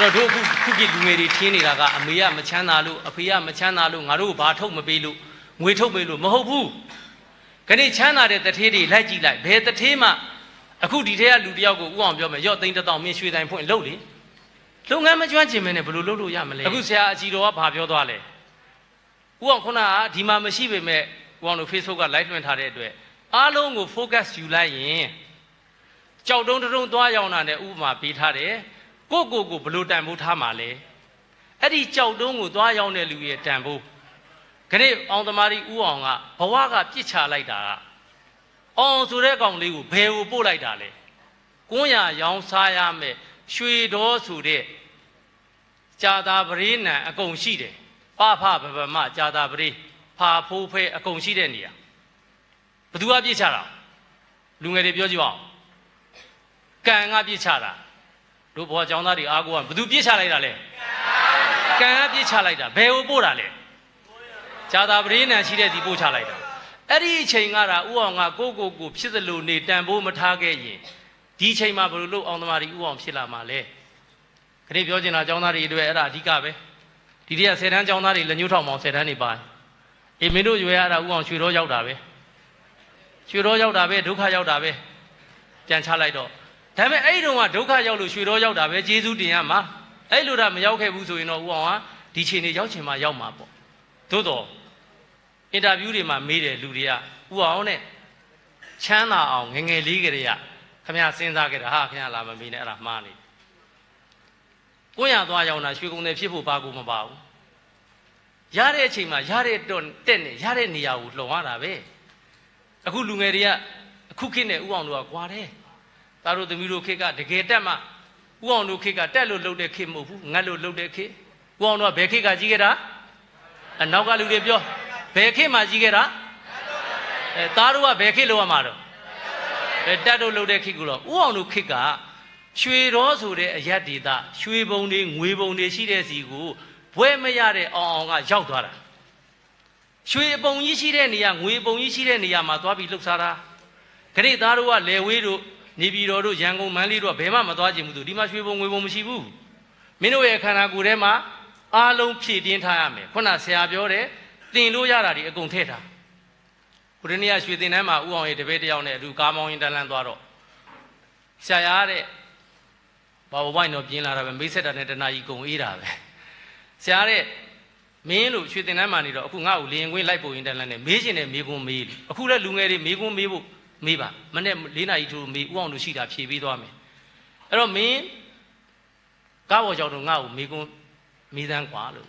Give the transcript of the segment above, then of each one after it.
အဲ့တော့တို့အခုခုကိလူငယ်တွေထင်းနေတာကအမေကမချမ်းသာလို့အဖေကမချမ်းသာလို့ငါတို့ဘာထုတ်မပေးလို့ငွေထုတ်ပေးလို့မဟုတ်ဘူးခဏချမ်းသာတဲ့တထေးတွေလိုက်ကြည့်လိုက်ဘယ်တထေးမှအခုဒီထဲကလူတယောက်ကိုဥအောင်ပြောမယ်ရော့သိန်းတစ်တောင်မင်းရွှေတိုင်းဖွင့်လုပ်လေလုပ်ငန်းမကျွမ်းကျင်မင်းနဲ့ဘယ်လိုလုပ်လို့ရမလဲအခုဆရာအကြီးတော်ကဘာပြောသွားလဲဥအောင်ခုနကဒီမှာမရှိပေမဲ့ဥအောင်တို့ Facebook က live လွှင့်ထားတဲ့အတွက်အားလုံးကို focus ယူလိုက်ရင်ကြောက်တုံးတုံးသွားရောက်တာနဲ့ဥပမာပေးထားတယ် ကိုကိုကိုဘယ်လိုတန်ဖိုးထားမှာလဲအဲ့ဒီကြောက်တုံးကိုသွားရောက်တဲ့လူရဲ့တန်ဖိုးခဏအောင်သမားကြီးဥအောင်ကဘဝကပြစ်ချလိုက်တာကအောင်ဆိုတဲ့ကောင်လေးကိုဘယ်ကိုပို့လိုက်တာလဲကွန်းရရောင်းစားရမယ်ရွှေတော်ဆိုတဲ့ကြာသာပရိနံအကုန်ရှိတယ်ပဖဘဗမကြာသာပရိဖာဖိုးဖဲအကုန်ရှိတဲ့နေရာဘသူကပြစ်ချတာလူငယ်တွေပြောကြည့်ပါဦးကံကပြစ်ချတာ တို့ဘောကျောင်းသားတွေအားကိုးကဘသူပြစ်ချလိုက်တာလဲကံကပြစ်ချလိုက်တာဘယ်ကိုပို့တာလဲဇာတာပရိနံရှိတဲ့ဒီပို့ချလိုက်တာအဲ့ဒီအချိန်ကတာဥအောင်ကကိုကိုကိုဖြစ်သလိုနေတန်ဖိုးမထားခဲ့ရင်ဒီအချိန်မှာဘယ်လိုလုပ်အောင်သမားတွေဥအောင်ဖြစ်လာမှာလဲခရီးပြောချင်တာကျောင်းသားတွေအတွက်အဲ့ဒါအဓိကပဲဒီတည်းကဆယ်တန်းကျောင်းသားတွေလက်ညှိုးထောင်အောင်ဆယ်တန်းနေပါအေးမင်းတို့ရွယ်ရတာဥအောင်ရွှေတော်ရောက်တာပဲရွှေတော်ရောက်တာပဲဒုက္ခရောက်တာပဲပြန်ချလိုက်တော့ ဒါပေမဲ့အဲ့ဒီတုန်းကဒုက္ခရောက်လို့ရွှေတော်ရောက်တာပဲကျေးဇူးတင်ရမှာအဲ့လိုတာမရောက်ခဲ့ဘူးဆိုရင်တော့ဥအောင်ဟာဒီချိန်နေရောက်ချင်မှရောက်မှာပေါ့သို့တော့အင်တာဗျူးတွေမှာမေးတယ်လူတွေကဥအောင်နဲ့ချမ်းသာအောင်ငယ်ငယ်လေးကလေးကခမရစဉ်းစားခဲ့တာဟာခမရလာမမေးနဲ့အဲ့ဒါမှားနေကိုရသွားရောက်တာရွှေကုံတယ်ဖြစ်ဖို့ပါကူမပါဘူးရတဲ့အချိန်မှာရတဲ့တော့တက်နေရတဲ့နေရာကိုလှော်ရတာပဲအခုလူငယ်တွေကအခုခေတ်နဲ့ဥအောင်တို့ကကွာတယ် သားတို့သမီးတို့ခေတ်ကတကယ်တက်မှဥအောင်တို့ခေတ်ကတက်လို့လှုပ်တဲ့ခေတ်မဟုတ်ဘူးငတ်လို့လှုပ်တဲ့ခေတ်ဥအောင်တို့ကဘယ်ခေတ်ကကြီးခဲ့တာအနောက်ကလူတွေပြောဘယ်ခေတ်မှကြီးခဲ့တာအဲသားတို့ကဘယ်ခေတ်လောက်ရမှာတော့အဲတက်တို့လှုပ်တဲ့ခေတ်ကတော့ဥအောင်တို့ခေတ်ကရွှေတော်ဆိုတဲ့အရက်ဒေတာရွှေဘုံတွေငွေဘုံတွေရှိတဲ့စီကိုဘွဲမရတဲ့အောင်အောင်ကရောက်သွားတာရွှေအပုံကြီးရှိတဲ့နေရာငွေအပုံကြီးရှိတဲ့နေရာမှာသွားပြီးလှုပ်ရှားတာခရိသားတို့ကလေဝေးတို့ နေပြည်တော်တို့ရန်ကုန်မန္တလေးတို့ကဘယ်မှမသွားကြဘူးသူဒီမှာရွှေဘုံငွေဘုံမရှိဘူးမင်းတို့ရဲ့ခန္ဓာကိုယ်ထဲမှာအားလုံးဖြည့်တင်းထားရမယ်ခုနဆရာပြောတယ်တင်လို့ရတာဒီအကုန်ထည့်ထားခုဒီနေ့ကရွှေတင်တန်းမှာဥအောင်ရဲ့တပည့်တယောက်နဲ့အတူကားမောင်းရင်တန်းလန်းသွားတော့ဆရာရတဲ့ဘာဝိုင်းတော့ပြင်းလာတာပဲမိတ်ဆက်တာနဲ့တနာကြီးကုံအေးတာပဲဆရာတဲ့မင်းလို့ရွှေတင်တန်းမှာနေတော့အခုငါ့ကိုလင်းကွင်းလိုက်ပို့ရင်တန်းလန်းနဲ့မေးချင်တယ်မေးခွန်းမေးလို့အခုလည်းလူငယ်တွေမေးခွန်းမေးဖို့ မေးပါမနေ့၄နာရီထိုးမေးဥအောင်တို့ရှိတာဖြေပေးသွားမယ်အဲ့တော့မင်းကားပေါ်ကြောင့်တော့ငါ့ကိုမေးခွန်းမေးသန်းกว่าလို့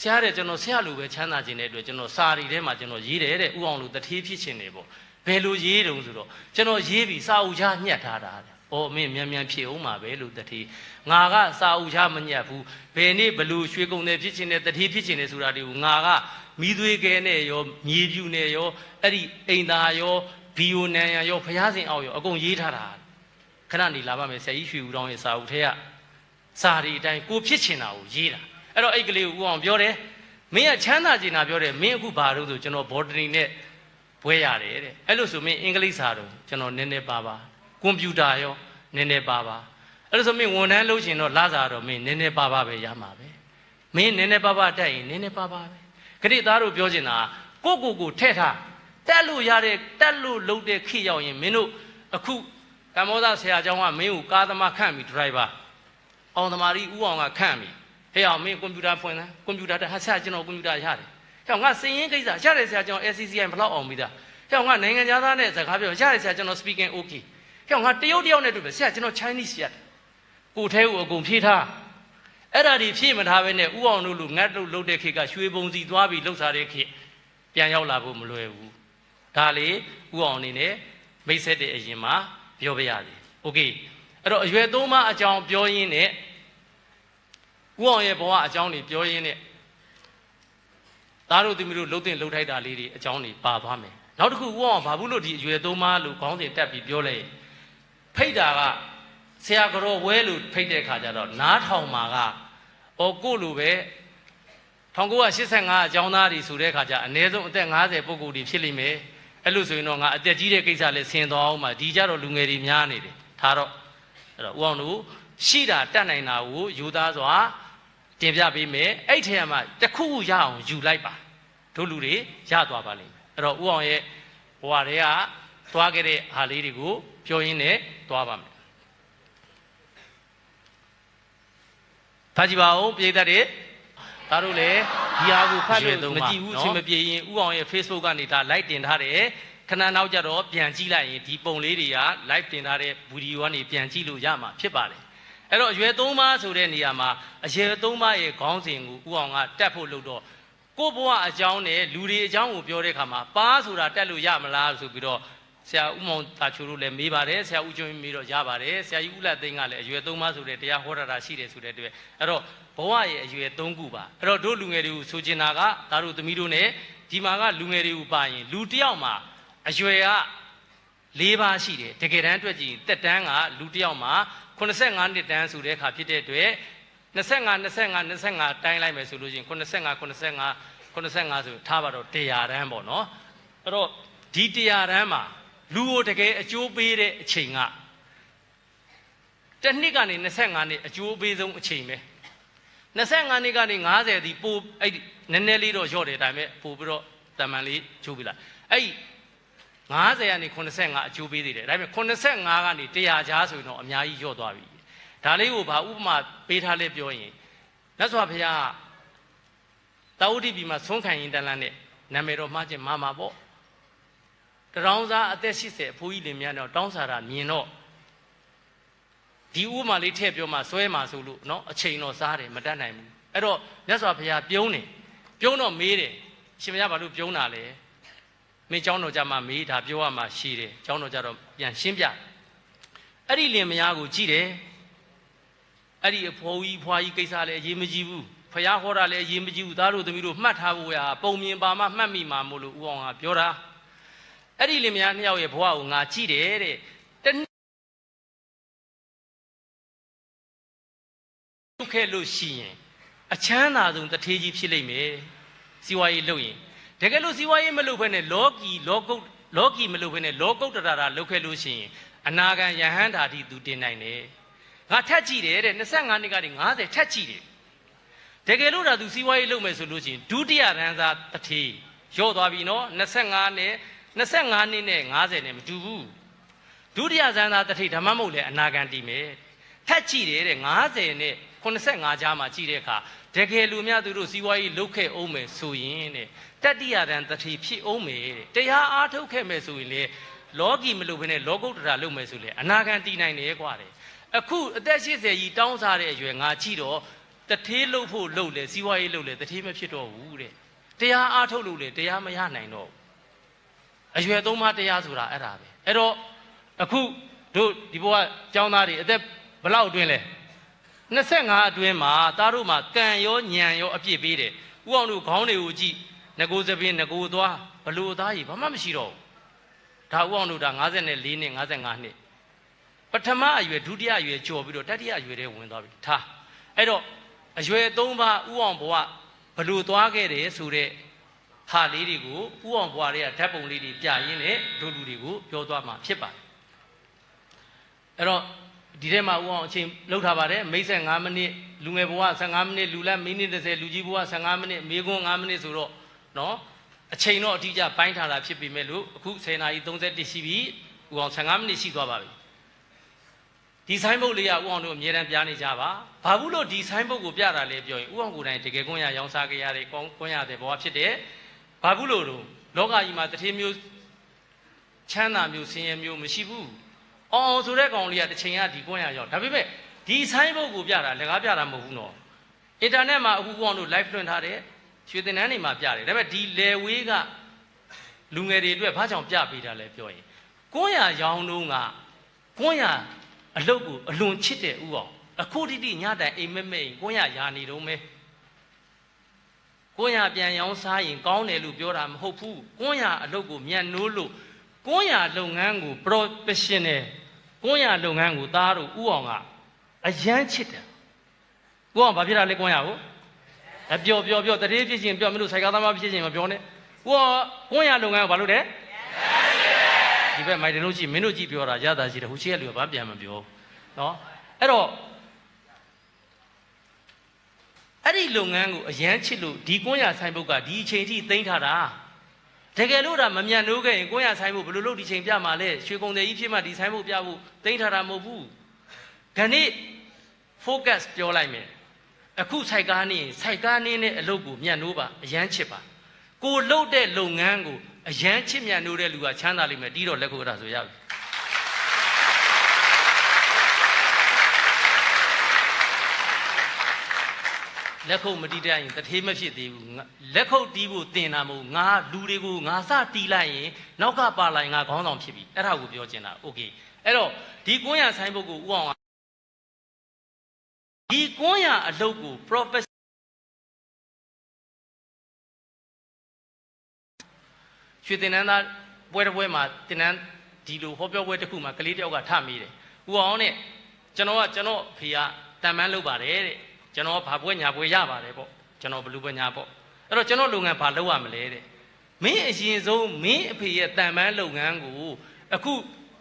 ဆရာတဲ့ကျွန်တော်ဆရာလူပဲချမ်းသာခြင်းတဲ့အတွက်ကျွန်တော်စာရီထဲမှာကျွန်တော်ရေးတယ်တဲ့ဥအောင်လို့တထေးဖြစ်ခြင်းနေပေါ့ဘယ်လိုရေးတုံးဆိုတော့ကျွန်တော်ရေးပြီးစာအုပ်ချညှက်ထားတာတဲ့။အော်မင်းမြန်မြန်ဖြည့်အောင်ပါပဲလို့တထေးငါကစာအုပ်ချမညှက်ဘူးဘယ်နေ့ဘလူရွှေကုံတယ်ဖြစ်ခြင်းနဲ့တထေးဖြစ်ခြင်းနဲ့ဆိုတာတွေကိုငါကမိသွေးကဲနဲ့ရောမြေပြူနဲ့ရောအဲ့ဒီအိမ်သားရော ဘီယိုနန်ရရောဖျားစင်အောက်ရောအကုန်ရေးထားတာခဏနေလာပါမယ်ဆရာကြီးရွှေဦးတောင်းရဲ့စာအုပ်ထဲကစာရီအတိုင်းကိုဖြစ်ချင်တာကိုရေးတာအဲ့တော့အဲ့ကလေးကိုဦးအောင်ပြောတယ်မင်းကချမ်းသာကျင်တာပြောတယ်မင်းအခုဘာလို့ဆိုကျွန်တော်ဘော်ဒနီနဲ့ဘွဲရတယ်တဲ့အဲ့လို့ဆိုမင်းအင်္ဂလိပ်စာတော့ကျွန်တော်နည်းနည်းပါပါကွန်ပျူတာရောနည်းနည်းပါပါအဲ့လို့ဆိုမင်းဝန်ထမ်းလုပ်ချင်တော့လစာတော့မင်းနည်းနည်းပါပါပဲရမှာပဲမင်းနည်းနည်းပါပါတက်ရင်နည်းနည်းပါပါပဲခရစ်သားတို့ပြောချင်တာကိုကိုကိုထဲ့ထား တက်လို့ရတဲ့တက်လို့လုပ်တဲ့ခေရောက်ရင်မင်းတို့အခုကမ္ဘောဇဆရာကျောင်းကမင်းကိုကားသမားခန့်ပြီးဒရိုက်ဘာအောင်သမားကြီးဦးအောင်ကခန့်ပြီးဟဲ့အောင်မင်းကွန်ပျူတာဖွင့်လားကွန်ပျူတာတက်ဟာဆရာကျွန်တော်ကွန်ပျူတာရတယ်ဟဲ့ငါစင်ရင်ကိစ္စရတယ်ဆရာကျွန်တော် SCCI ဘလောက်အောင်ပြီးသားဟဲ့ငါနိုင်ငံသားနဲ့စကားပြောရတယ်ဆရာကျွန်တော် speaking okay ဟဲ့ငါတရုတ်တယောက်နဲ့တွေ့ပဲဆရာကျွန်တော် Chinese ရတယ်ကိုထဲကိုအကုန်ဖြည့်ထားအဲ့ဒါဒီဖြည့်မထားဘဲနဲ့ဥအောင်တို့လူငတ်လို့လှုပ်တဲ့ခေတ်ကရွှေပုံစီသွားပြီးလှုပ်စားတဲ့ခေတ်ပြန်ရောက်လာဖို့မလွယ်ဘူး ဒါလေဥအောင်အနေနဲ့မိတ်ဆက်တဲ့အရင်မှာပြောပြရတယ်โอเคအဲ့တော့အရွယ်သုံးပါအကြောင်းပြောရင်းနဲ့ဦးအောင်ရဲ့ဘဝအကြောင်းတွေပြောရင်းနဲ့သားတို့သမီးတို့လှုပ်တင်လှုပ်ထိုက်တာလေးတွေအကြောင်းတွေပါသွားမယ်နောက်တစ်ခုဦးအောင်ဘာဘူးလို့ဒီအရွယ်သုံးပါလို့ခေါင်းစဉ်တက်ပြီးပြောလိုက်ရင်ဖိတ်တာကဆရာကတော်ဝဲလို့ဖိတ်တဲ့ခါကျတော့နားထောင်မှာကအော်ကိုလိုပဲ1985အကြောင်းသားတွေဆိုတဲ့ခါကျအနည်းဆုံးအသက်50ပုဂ္ဂိုလ်တွေဖြစ်လိမ့်မယ် အဲ့လို့ဆိုရင်တော့ငါအသက်ကြီးတဲ့ကိစ္စလည်းဆင်သွားအောင်ပါဒီကြတော့လူငယ်တွေများနေတယ်ဒါတော့အဲ့တော့ဦးအောင်တို့ရှိတာတတ်နိုင်တာကိုယူသားစွာတင်ပြပေးမယ်အဲ့ထဲမှာတစ်ခုခုရအောင်ယူလိုက်ပါတို့လူတွေရသွားပါလိမ့်မယ်အဲ့တော့ဦးအောင်ရဲ့ဘဝတွေကသွားခဲ့တဲ့ဟာလေးတွေကိုပြောရင်းနဲ့သွားပါမယ်ထားကြည့်ပါဦးပြည်သက်တွေ ဒါတို့လည်းဒီဟာကိုဖတ်လို့မကြည့်ဘူးအချိန်မပြေရင်ဦးအောင်ရဲ့ Facebook ကနေဒါ like တင်ထားတယ်ခဏနောက်ကျတော့ပြန်ကြည့်လိုက်ရင်ဒီပုံလေးတွေက live တင်ထားတဲ့ဗီဒီယိုကနေပြန်ကြည့်လို့ရမှာဖြစ်ပါတယ်အဲ့တော့အရွယ်သုံးပါးဆိုတဲ့နေရာမှာအရွယ်သုံးပါးရဲ့ခေါင်းစဉ်ကိုဦးအောင်ကတက်ဖို့လုပ်တော့ကိုဘဝအကြောင်းနဲ့လူတွေအကြောင်းကိုပြောတဲ့အခါမှာပါဆိုတာတက်လို့ရမလားဆိုပြီးတော့ ဆရာဦးမောင်တာချိုတို့လည်းမေးပါတယ်ဆရာဦးကျွန်းမေးတော့ရပါတယ်ဆရာကြီးဦးလက်သိန်းကလည်းအရွယ်သုံးပါးဆိုတဲ့တရားဟောတာရှိတယ်ဆိုတဲ့အတွက်အဲ့တော့ဘဝရဲ့အရွယ်သုံးခုပါအဲ့တော့တို့လူငယ်တွေကိုဆိုချင်တာကဒါတို့သမီးတို့ ਨੇ ဒီမှာကလူငယ်တွေကိုပါရင်လူတစ်ယောက်မှာအရွယ်က၄ပါးရှိတယ်တကယ်တမ်းအတွက်ကြည့်ရင်တက်တန်းကလူတစ်ယောက်မှာ85နှစ်တန်းဆိုတဲ့အခါဖြစ်တဲ့အတွက်25 25 25တိုင်းလိုက်မယ်ဆိုလို့ရှိရင်85 85 85ဆိုထားပါတော့100တန်းပေါ့နော်အဲ့တော့ဒီ100တန်းမှာ လူကိုတကယ်အကျိုးပေးတဲ့အချိန်ကတစ်နှစ်ကနေ25နှစ်အကျိုးပေးဆုံးအချိန်ပဲ25နှစ်ကနေ90ဒီပိုအဲ့ဒီနည်းနည်းလေးတော့လျော့တယ်ဒါပေမဲ့ပို့ပြီးတော့တမန်လေးချိုးပြီလားအဲ့ဒီ90ကနေ85အကျိုးပေးသေးတယ်ဒါပေမဲ့85ကနေ100ကြားဆိုရင်တော့အများကြီးလျော့သွားပြီဒါလေးကိုဘာဥပမာပေးထားလဲပြောရင်မြတ်စွာဘုရားတာဝတိပြည်မှာဆုံးခံရင်တန်လန်းနဲ့နာမည်တော်မှားခြင်းမာမှာပေါ့ တရောင်းစားအသက်80အဖိုးကြီးလင်မြတ်တော့တောင်းစားတာမြင်တော့ဒီဥပမာလေးထည့်ပြောမှစွဲမှာဆိုလို့เนาะအချိန်တော့စားတယ်မတတ်နိုင်ဘူးအဲ့တော့မြတ်စွာဘုရားပြုံးတယ်ပြုံးတော့မေးတယ်ရှင်ဘုရားဘာလို့ပြုံးတာလဲမင်းเจ้าတော်ကြမှာမေးဒါပြောရမှာရှိတယ်เจ้าတော်ကြတော့ပြန်ရှင်းပြအဲ့ဒီလင်မယားကိုကြည့်တယ်အဲ့ဒီအဖိုးကြီးဖွားကြီးကိစ္စလည်းအရေးမကြီးဘူးဖះဟောတာလည်းအရေးမကြီးဘူးသားတို့သမီးတို့မှတ်ထားဖို့ရပုံမြင်ပါမှမှတ်မိမှာမို့လို့ဦးအောင်ကပြောတာ အဲ့ဒီလင်မယားနှစ်ယောက်ရဲ့ဘဝကိုငါကြည့်တယ်တဲ့တနည်းခဲ့လို့ရှိရင်အချမ်းသာဆုံးတထေးကြီးဖြစ်လိမ့်မယ်စီဝါရေးလုပ်ရင်တကယ်လို့စီဝါရေးမလုပ်ဘဲနဲ့လောကီလောကုတ်လောကီမလုပ်ဘဲနဲ့လောကုတ်တရာတာလုပ်ခဲ့လို့ရှိရင်အနာဂံယဟန်ဓာတိသူတင်နိုင်တယ်ငါထက်ကြည့်တယ်တဲ့25နှစ်ကနေ90ထက်ကြည့်တယ်တကယ်လို့ဒါသူစီဝါရေးလုပ်မယ်ဆိုလို့ရှိရင်ဒုတိယရန်စာတထေးရော့သွားပြီနော်25နဲ့ 25နှစ်နဲ့90နဲ့မတူဘူးဒုတိယဇန်သာတထိဓမ္မမဟုတ်လဲအနာဂံတည်မယ်ထက်ကြည့်တယ်တဲ့90နဲ့85ကြားမှာကြည့်တဲ့အခါတကယ်လူများသူတို့စီးပွားရေးလုပ်ခဲ့အောင်မယ်ဆိုရင်တဲ့တတိယဇန်တထိဖြစ်အောင်မယ်တရားအားထုတ်ခဲ့မယ်ဆိုရင်လေလောကီမလုပ်ဘဲနဲ့လောကုတ္တရာလုပ်မယ်ဆိုလေအနာဂံတည်နိုင်တယ်ကွာတဲ့အခုအသက်80ကြီးတောင်းစားတဲ့အရွယ်ငါကြည့်တော့တထေးလှုပ်ဖို့လှုပ်လေစီးပွားရေးလှုပ်လေတထေးမဖြစ်တော့ဘူးတဲ့တရားအားထုတ်လို့လေတရားမရနိုင်တော့ဘူး အရွယ်သုံးပါးတရားဆိုတာအဲ့ဒါပဲအဲ့တော့အခုတို့ဒီဘဝကျောင်းသားတွေအသက်ဘလောက်အတွင်းလဲ25အတွင်းမှာသားတို့မှာကံရောညံရောအပြည့်ပေးတယ်ဥအောင်တို့ခေါင်းတွေကိုကြည့်ငကိုသပင်းငကိုသွားဘလို့သားကြီးဘာမှမရှိတော့ဘူးဒါဥအောင်တို့ဒါ54နှစ်55နှစ်ပထမအရွယ်ဒုတိယအရွယ်ကျော်ပြီးတော့တတိယအရွယ်တွေဝင်သွားပြီထားအဲ့တော့အရွယ်၃ပါးဥအောင်ဘဝဘလို့သွားခဲ့တယ်ဆိုတဲ့ ဟာလေးတွေကိုဥအောင်ဘွားတွေကဓာတ်ပုံလေးတွေပြရင်းနဲ့တို့လူတွေကိုပြောသွားမှာဖြစ်ပါတယ်အဲ့တော့ဒီထဲမှာဥအောင်အချိန်လောက်ထားပါတယ်မိတ်ဆက်5မိနစ်လူငယ်ဘဝ15မိနစ်လူလက်မိနစ်30လူကြီးဘဝ15မိနစ်မေခွန်း5မိနစ်ဆိုတော့နော်အချိန်တော့အတိအကျပိုင်းထားတာဖြစ်ပေမဲ့လို့အခု10နာရီ31ရှိပြီဥအောင်15မိနစ်ရှိသွားပါပြီဒီဆိုင်ဘုတ်လေးကဥအောင်တို့အမြဲတမ်းပြနေကြပါဘာဘူးလို့ဒီဆိုင်ဘုတ်ကိုပြတာလဲပြောရင်ဥအောင်ကိုယ်တိုင်တကယ်ကွန်းရရောင်းစားကြရတဲ့ကွန်းကွန်းရတဲ့ဘဝဖြစ်တဲ့ ဘာဘူးလို့တော့လောကကြီးမှာတထေးမျိုးချမ်းသာမျိုးဆင်းရဲမျိုးမရှိဘူးအောင်အောင်ဆိုတဲ့ကောင်လေးကတစ်ချိန်ကဒီကွန်းရရောက်ဒါပေမဲ့ဒီဆိုင်ဘုတ်ကိုပြတာလက်ကားပြတာမဟုတ်ဘူးနော်အင်တာနက်မှာအခုကောင်တို့ live လွှင့်ထားတဲ့ရွှေသင်္นานတွေမှာပြတယ်ဒါပေမဲ့ဒီလေဝေးကလူငယ်တွေအတွက်ဘာကြောင့်ပြပေးတာလဲပြောရင်ကွန်းရရောင်းတော့ကကွန်းရအလုတ်ကိုအလွန်ချစ်တဲ့ဥအောင်အခုတိတိညတိုင်အိမ်မက်မဲ့ကွန်းရယာနေတော့မဲ ကွန်းရပြန်ရောင်းစားရင်ကောင်းတယ်လို့ပြောတာမဟုတ်ဘူးကွန်းရအလုပ်ကိုမြန်နိုးလို့ကွန်းရလုပ်ငန်းကို professional ကွန်းရလုပ်ငန်းကိုသားတို့ဥအောင်ကအရန်ချစ်တယ်ဥအောင်ဘာဖြစ်တာလဲကွန်းရကိုအပျော်ပျော်ပျော်တရေဖြစ်ချင်းပျော်မလို့ဆိုင်ကားသမားဖြစ်ချင်းမပြောနဲ့ဥအောင်ကွန်းရလုပ်ငန်းကိုဘာလုပ်တယ်ဒီဘက်မိုက်တလို့ကြည့်မင်းတို့ကြည့်ပြောတာရတာရှိတယ်ဟိုရှိရလူကဘာပြန်မပြောနော်အဲ့တော့ အဲ့ဒီလုပ်ငန်းကိုအရန်ချစ်လို့ဒီကွန်းရဆိုင်ဘုတ်ကဒီအချိန်ထိသိမ်းထားတာတကယ်လို့ဒါမမြန်နိုးခဲ့ရင်ကွန်းရဆိုင်ဘုတ်ဘယ်လိုလုပ်ဒီချိန်ပြမှာလဲရွှေကုံတယ်ကြီးဖြစ်မှဒီဆိုင်ဘုတ်ပြဖို့သိမ်းထားတာမဟုတ်ဘူးခဏိ focus ပြောလိုက်မယ်အခုစိုက်ကားနေရင်စိုက်ကားနေနဲ့အလုပ်ကိုမြန်နိုးပါအရန်ချစ်ပါကိုလှုပ်တဲ့လုပ်ငန်းကိုအရန်ချစ်မြန်နိုးတဲ့လူကချမ်းသာလိမ့်မယ်တီးတော့လက်ခုပ်အဲ့ဒါဆိုရပြီ လက်ခုပ်မတီးတတ်ရင်တထေးမဖြစ်သေးဘူးငါလက်ခုပ်တီးဖို့တင်တာမဟုတ်ငါလူတွေကိုငါစတီးလိုက်ရင်နောက်ကပါလိုက်ငါခေါင်းဆောင်ဖြစ်ပြီအဲ့ဒါကိုပြောချင်တာโอเคအဲ့တော့ဒီကွန်းရဆိုင်ဘုတ်ကိုဥအောင်ကဒီကွန်းရအလုပ်ကို professional ရွှေတင်နန်းသားပွဲတစ်ပွဲမှာတင်နန်းဒီလိုဟောပြောပွဲတစ်ခုမှာကလေးတယောက်ကထမိတယ်ဥအောင်နဲ့ကျွန်တော်ကကျွန်တော်ဖေကတန်မန်းလုပ်ပါတယ်တဲ့ ကျွန်တော်ဘာပွဲညာပွဲရပါတယ်ပေါ့ကျွန်တော်ဘလူပွဲညာပေါ့အဲ့တော့ကျွန်တော်လုပ်ငန်းဘာလုပ်ရမလဲတဲ့မင်းအရင်ဆုံးမင်းအဖေရဲ့တန်ပန်းလုပ်ငန်းကိုအခု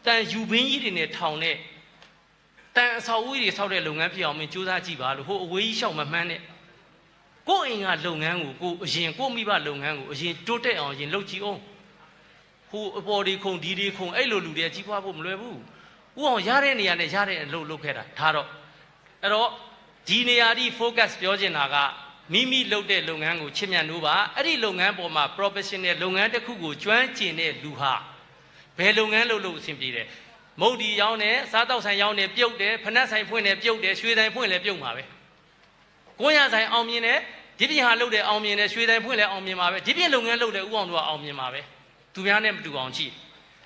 တန်ယူဘင်းကြီးတွေနဲ့ထောင်တဲ့တန်အဆောက်အဦတွေဆောက်တဲ့လုပ်ငန်းဖြစ်အောင်မင်းစူးစမ်းကြည့်ပါလို့ဟိုအဝေးကြီးရှောက်မမှန်းနဲ့ကိုယ့်အိမ်ကလုပ်ငန်းကိုကိုအရင်ကိုမိဘလုပ်ငန်းကိုအရင်တိုးတက်အောင်အရင်လုပ်ကြည့်အောင်ဟိုအပေါ်ဒီခုံဒီဒီခုံအဲ့လိုလူတွေကြီးပွားဖို့မလွယ်ဘူးဥအောင်ရတဲ့နေရာနဲ့ရတဲ့အလုပ်လုပ်ခဲ့တာဒါတော့အဲ့တော့ ဒီနေရာဒီ focus ပြောချင်တာကမိမိလုပ်တဲ့လုပ်ငန်းကိုချစ်မြတ်လို့ပါအဲ့ဒီလုပ်ငန်းပေါ်မှာ professional လုပ်ငန်းတစ်ခုကိုကျွမ်းကျင်တဲ့လူဟာဘယ်လုပ်ငန်းလုပ်လို့အဆင်ပြေတယ်မုတ်ဒီရောင်းတယ်စားတောက်ဆိုင်ရောင်းတယ်ပြုတ်တယ်ဖနက်ဆိုင်ဖွင့်တယ်ပြုတ်တယ်ရွှေဆိုင်ဖွင့်လည်းပြုတ်မှာပဲကိုရဆိုင်အောင်မြင်တယ်ဒီပြင်ဟာလုပ်တယ်အောင်မြင်တယ်ရွှေဆိုင်ဖွင့်လည်းအောင်မြင်မှာပဲဒီပြင်လုပ်ငန်းလုပ်တယ်ဥအောင်တို့ကအောင်မြင်မှာပဲသူများနဲ့မတူအောင်ကြည့်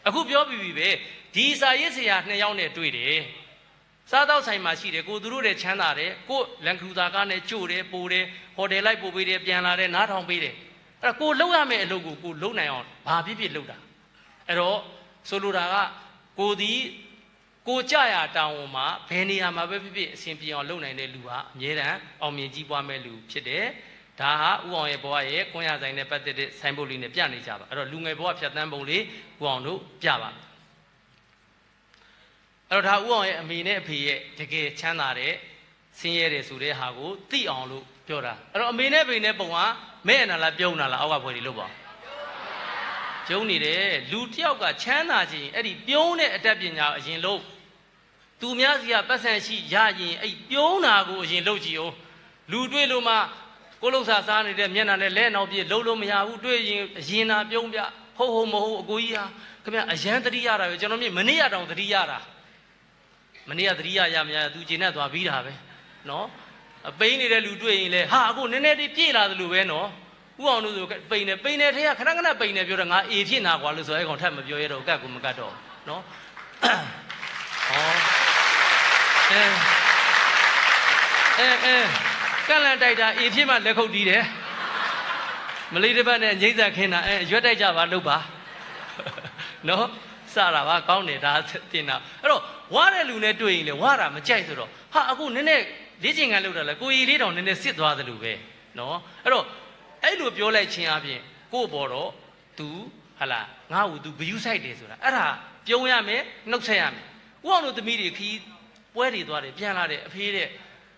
အခုပြောပြီးပြီပဲဒီစာရေးဆရာနှစ်ယောက်နဲ့တွေ့တယ် စားတော့ဆိုင်မှာရှိတယ်ကိုသူတို့တွေချမ်းသာတယ်ကိုလန်ခူသာကားနဲ့ကြို့တယ်ပို့တယ်ဟိုတယ်လိုက်ပို့ပေးတယ်ပြန်လာတယ်နားထောင်ပေးတယ်အဲ့ဒါကိုလှုပ်ရမယ့်အလုပ်ကိုကိုလှုပ်နိုင်အောင်ဘာဖြစ်ဖြစ်လှုပ်တာအဲ့တော့ဆိုလိုတာကကိုဒီကိုကြရတောင်းဝန်မှာဘယ်နေရာမှာပဲဖြစ်ဖြစ်အဆင်ပြေအောင်လုပ်နိုင်တဲ့လူဟာအမြဲတမ်းအောင်မြင်ကြီးပွားမဲ့လူဖြစ်တယ်ဒါဟာဥအောင်ရဲ့ဘဝရဲ့ကွန်ရဆိုင်နဲ့ပတ်သက်တဲ့ဆိုင်းဘုတ်လေးနဲ့ပြနေကြပါအဲ့တော့လူငယ်ဘဝဖြတ်တန်းပုံလေးဥအောင်တို့ပြပါ အဲ့တော့ဒါဥအောင်ရဲ့အမေနဲ့အဖေရဲ့တကယ်ချမ်းသာတဲ့ဆင်းရဲတယ်ဆိုတဲ့ဟာကိုသိအောင်လို့ပြောတာအဲ့တော့အမေနဲ့အဖေနဲ့ပုံကမဲ့အနာလားပြုံးနာလားအောက်ကဖွယ်ဒီလို့ပေါ့ကျုံနေတယ်လူတစ်ယောက်ကချမ်းသာခြင်းအဲ့ဒီပြုံးတဲ့အတတ်ပညာကိုအရင်လို့သူများစီကပတ်စံရှိရရင်အဲ့ပြုံးတာကိုအရင်လုပ်ကြည့်အောင်လူတွေ့လို့မှကိုလုဆာစားနေတဲ့မျက်နှာနဲ့လဲနောက်ပြေလုံးလို့မရဘူးတွေ့ရင်အရင်နာပြုံးပြဟုတ်ဟုတ်မဟုတ်အကိုကြီးဟာခင်ဗျအရန်တတိရတာပဲကျွန်တော်မြင်မနေ့ကတောင်တတိရတာ မနေ့ကသတိရရမရသူကျင်နဲ့သွားပြီးတာပဲနော်အပိန်းနေတဲ့လူတွေ့ရင်လေဟာအခုနည်းနည်းလေးပြေးလာသလိုပဲနော်ဥအောင်လို့ဆိုပိန်းနေပိန်းနေထဲကခဏခဏပိန်းနေပြောတော့ငါအေဖြစ်နာကွာလို့ဆိုအဲ့ကောင်ထပ်မပြောရတော့ကတ်ကိုမကတ်တော့နော်ဟောအဲအဲအဲကန့်လန့်တိုက်တာအေဖြစ်မှလက်ခုပ်တီးတယ်မလေးတစ်ပတ်နဲ့ငိမ့်ဆက်ခင်းတာအဲရွက်တိုက်ကြပါလို့ပါနော် စတာပါကောင်းတယ်ဒါတင်တာအဲ့တော့ဝါတဲ့လူနဲ့တွေ့ရင်လေဝါတာမကြိုက်ဆိုတော့ဟာအခုနည်းနည်းလေ့ကျင့်ခန်းလုပ်တာလေကိုကြီးလေးတောင်နည်းနည်းစစ်သွားသလိုပဲနော်အဲ့တော့အဲ့လိုပြောလိုက်ခြင်းအပြင်ကို့ဘော်တော့ तू ဟာလာငါ့ကို तू ဘယူးဆိုင်တယ်ဆိုတာအဲ့ဒါပြုံးရမယ်နှုတ်ဆက်ရမယ်ဥအောင်တို့သမီးတွေခီးပွဲတွေသွားတယ်ပြန်လာတယ်အဖေတဲ့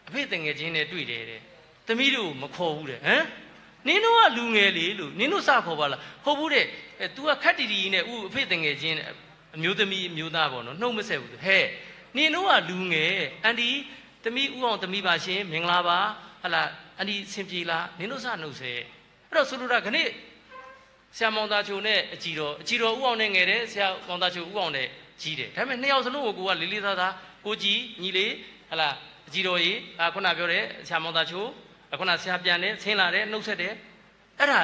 အဖေတငယ်ချင်းနဲ့တွေ့တယ်တဲ့သမီးတို့မခေါ်ဘူးတဲ့ဟမ် နင်းတို့ကလူငယ်လေလို့နင်းတို့စခေါ်ပါလားဟုတ်ဘူးတဲ့အဲ तू ကခက်တီတီနဲ့ဥအဖေတငယ်ချင်းအမျိုးသမီးအမျိုးသားပေါ့နော်နှုတ်မဆက်ဘူးဟဲ့နင်းတို့ကလူငယ်အန်ဒီသမီးဥအောင်သမီးပါရှင်မင်္ဂလာပါဟလာအန်ဒီဆင်ပြေလားနင်းတို့စနှုတ်ဆက်အဲ့တော့ဆိုလိုတာခဏိဆရာမောင်သားချိုနဲ့အကြည်တော်အကြည်တော်ဥအောင်နဲ့ငယ်တယ်ဆရာမောင်သားချိုဥအောင်နဲ့ကြီးတယ်ဒါပေမဲ့နှစ်ယောက်စလုံးကိုကိုကလေးလေးသားသားကိုကြည်ညီလေးဟလာအကြည်တော်ကြီးအာခုနပြောတယ်ဆရာမောင်သားချို အခုနဆရာပြန်တယ်ဆင်းလာတယ်နှုတ်ဆက်တယ်အဲ့ဒါ